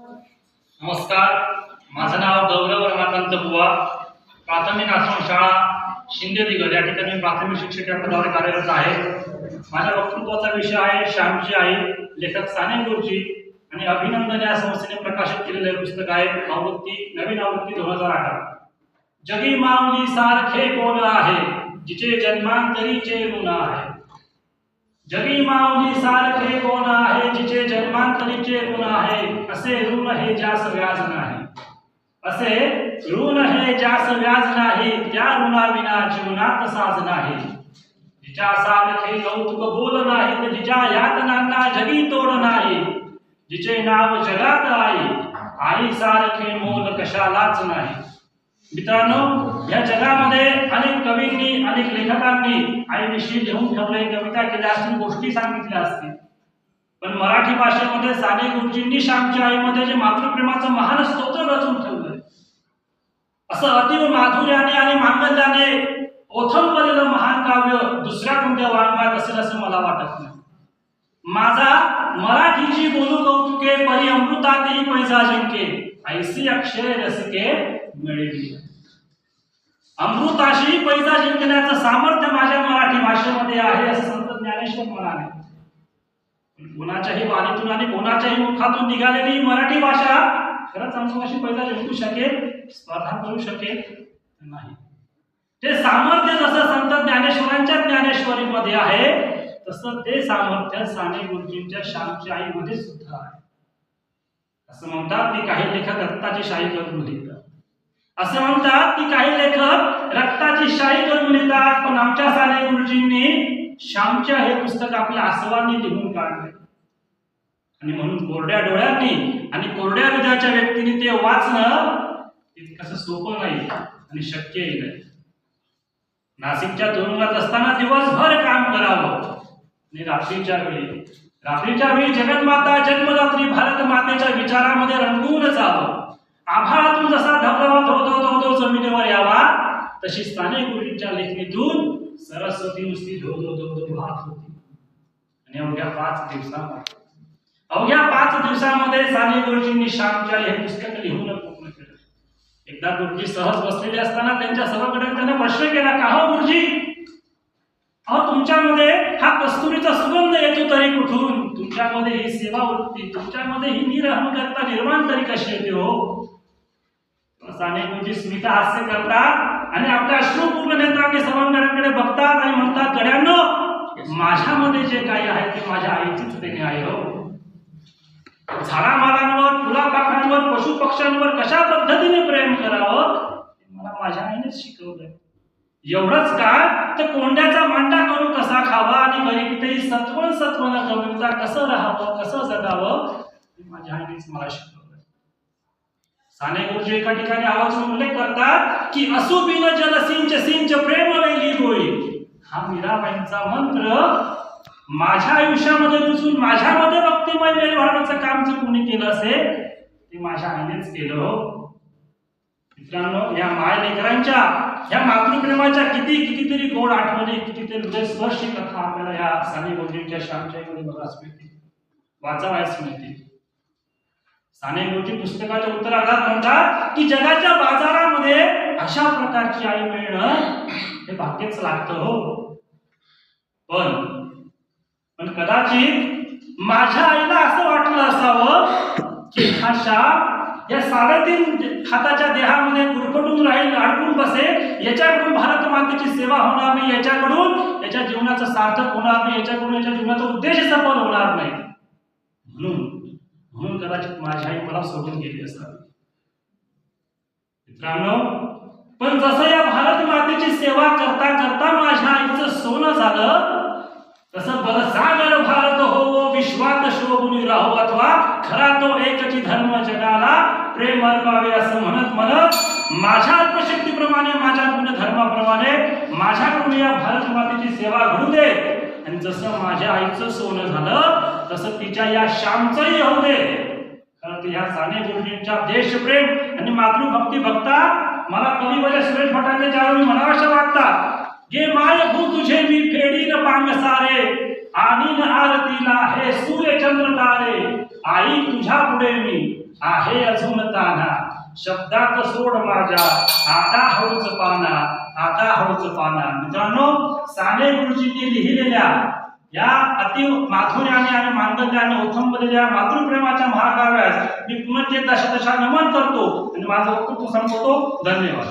नमस्कार माझं नाव गौरव रमाकांत बुवा. प्राथमिक आश्रमशाळा शिंदे दिगर या ठिकाणी मी प्राथमिक शिक्षक या पदावर कार्यरत आहे. माझ्या वक्तृत्वाचा विषय आहे श्यामची आई लेखक साने गुरुजी आणि अभिनंदन या संस्थेने प्रकाशित केलेले पुस्तक आहे आवृत्ती नवीन आवृत्ती दोन हजार अठरा जगी माऊली सारखे कोण आहे? जिचे जन्मांतरीचे ऋण आहे. जगी माऊली सारखे कोण आहे? जिचे ऋण आहे असे ऋण हे ज्यास व्याज नाही असे ऋण हे ज्यास व्याज नाही त्या ऋणाविना जीवनात साज नाही जिच्या सारखे कौतुक बोल नाहीत जिच्या यातनांना जगी तोड नाही. जिचे नाव जगात आई आई सारखे मोल कशालाच नाही. मित्रांनो या जगामध्ये अनेक कवींनी अनेक लेखकांनी आईविषयी लिहून ठेवले कविता केल्या असतील गोष्टी सांगितल्या असतील. पण मराठी भाषेमध्ये साने गुरुजींनी श्यामच्या आईमध्ये जे मातृप्रेमाचं महान स्तोत्र रचून ठेवलंय असं अतिव माधुर्याने आणि मांगल्याने ओथंबलेलं महान काव्य दुसऱ्या कोणत्या वाङ्मयात असेल असं मला वाटत नाही. माझा मराठीची बोलू कौतुके परी अमृतातही पैसा जिंके ऐसी अक्षय रसिके मिळेली. अमृताशी पैसा जिंकण्याचं सामर्थ्य माझ्या मराठी भाषेमध्ये आहे असं संत ज्ञानेश्वर म्हणाले. कोणाच्याही वाणीतून आणि कोणाच्याही मुखातून निघालेली मराठी भाषा खरंच अमृताशी पैसा जिंकू शकेल स्पर्धा करू शकेल नाही. ते सामर्थ्य जसं संत ज्ञानेश्वरांच्या ज्ञानेश्वरीमध्ये आहे तसं ते सामर्थ्य साने गुरुजींच्या श्यामच्या आईमध्ये सुद्धा आहे. असं म्हणतात की काही लेखक रक्ताची शाही करून लिहितात. असं म्हणतात की काही लेखक रक्ताची शाही करून लिहितात पण आमच्या साने गुरुजींनी श्यामच्या हे पुस्तक आपल्या आसवांनी लिहून काढले आणि म्हणून कोरड्या डोळ्यांनी आणि कोरड्या हृदयाच्या व्यक्तीने ते वाचणं तितकंसं सोपं नाही आणि शक्यही नाही. नाशिकच्या तुरुंगात असताना दिवसभर काम करावं. आणि रात्रीच्या वेळी रात्रीच्या वेळी जगन्माता जन्मदात्री भारत मातेच्या विचारामध्ये रंगून जावं. आभाळातून जसा धबधबा धो धोतो जमिनीवर यावा तशी स्थानिक गुरुजींच्या लेखणीतून सरस्वती नुसती धो धो धो धो वाहत होती। आणि अवघ्या पाच दिवसामध्ये अवघ्या पाच दिवसामध्ये साने गुरुजींनी श्यामच्या हे पुस्तक लिहून पूर्ण केलं एकदा गुरुजी सहज बसलेले असताना त्यांच्या सभाकडे त्यांना प्रश्न केला का हो गुरुजी अहो तुमच्यामध्ये हा कस्तुरीचा सुगंध येतो तरी कुठून? तुमच्यामध्ये ही सेवा वृत्ती तुमच्यामध्ये ही निरहंकरता निर्माण तरी कशी येते हो? साने गुरुजी स्मिता हास्य करतात आणि आपल्या अश्रुपूर्ण नेत्रांनी सभांकडे बघतात आणि म्हणतात गड्यांनो माझ्यामध्ये जे काही आहे ते माझ्या आईचीच देणे आहे हो. झाडामालांवर फुलापाखांवर पशु पक्ष्यांवर कशा पद्धतीने प्रेम करावं मला माझ्या आईनेच शिकवलंय. एवढंच का? तर कोंड्याचा मांडा करून कसा खावा आणि गरिबीतही सत्वन सत्वन गमिता कसं राहावं कसं जगावं माझ्या आईनेच मला शिकवलंय. साने गुरुजी एका ठिकाणी आवाजून उल्लेख करतात की असुबिन जल सिंच सिंच प्रेम वेली होईल हा मीराबाईंचा मंत्र माझ्या आयुष्यामध्ये घुसून माझ्यामध्ये भक्तिमय वेळ भरण्याचं काम जर कोणी केलं असेल ते माझ्या आईनेच केलं हो. मित्रांनो या मायलेकरांच्या या मातृप्रेमाच्या किती कितीतरी गोड आठवणी कितीतरी हृदयस्पर्शी कथा आपल्याला या साने गुरुजींच्या श्यामच्या बघायला मिळतील वाचावयास मिळतील साने गुरुजी पुस्तकाच्या उत्तरार्धात म्हणतात की जगाच्या बाजारामध्ये अशा प्रकारची आई मिळणं हे भाग्यच लागतं हो. पण पण कदाचित माझ्या आईला असं वाटलं असावं की हा शाप या साडेतीन हाताच्या देहामध्ये गुरफटून राहील अडकून बसेल याच्याकडून भारत मातेची सेवा होणार नाही याच्याकडून याच्या जीवनाचं सार्थक होणार नाही याच्याकडून याच्या जीवनाचा उद्देश सफल होणार नाही. म्हणून म्हणून कदाचित माझी आई मला सोडून गेली असावी मित्रांनो पण जसं या भारत मातेची सेवा करता करता माझ्या आईचं सोनं झालं तसं बलसागर भारत हो विश्वात शोभून राहो अथवा खरा तो एकची धर्म जगाला प्रेम अर्पावे असं म्हणत म्हणत माझ्या अल्पशक्तीप्रमाणे माझ्या गुणधर्माप्रमाणे माझ्याकडून या भारत मातेची सेवा घडू दे आणि जसं माझ्या आईचं सोनं झालं तसं या श्यामचंही होऊ दे. कारण ते ह्या साने गुरुजींच्या देशप्रेम आणि मातृभक्ती भक्ता मला कवी वजा सुरेश भटांचे ज्यावेळी म्हणावशा वाटतात. गे माय भू तुझे मी फेडीन पांग सारे आणि न आरतीला हे सूर्य चंद्र तारे. आई तुझ्या पुढे मी आहे अजून ताना. शब्दात सोड माझ्या आता हळूच पाना आता हळूच पाना. मित्रांनो साने गुरुजींनी लिहिलेल्या या अति माधुर्याने आणि मांगल्याने ओथंबलेल्या मातृप्रेमाच्या महाकाव्यास मी पुनर्चे दशदशा नमन करतो. आणि माझं वक्तृत्व संपवतो. धन्यवाद.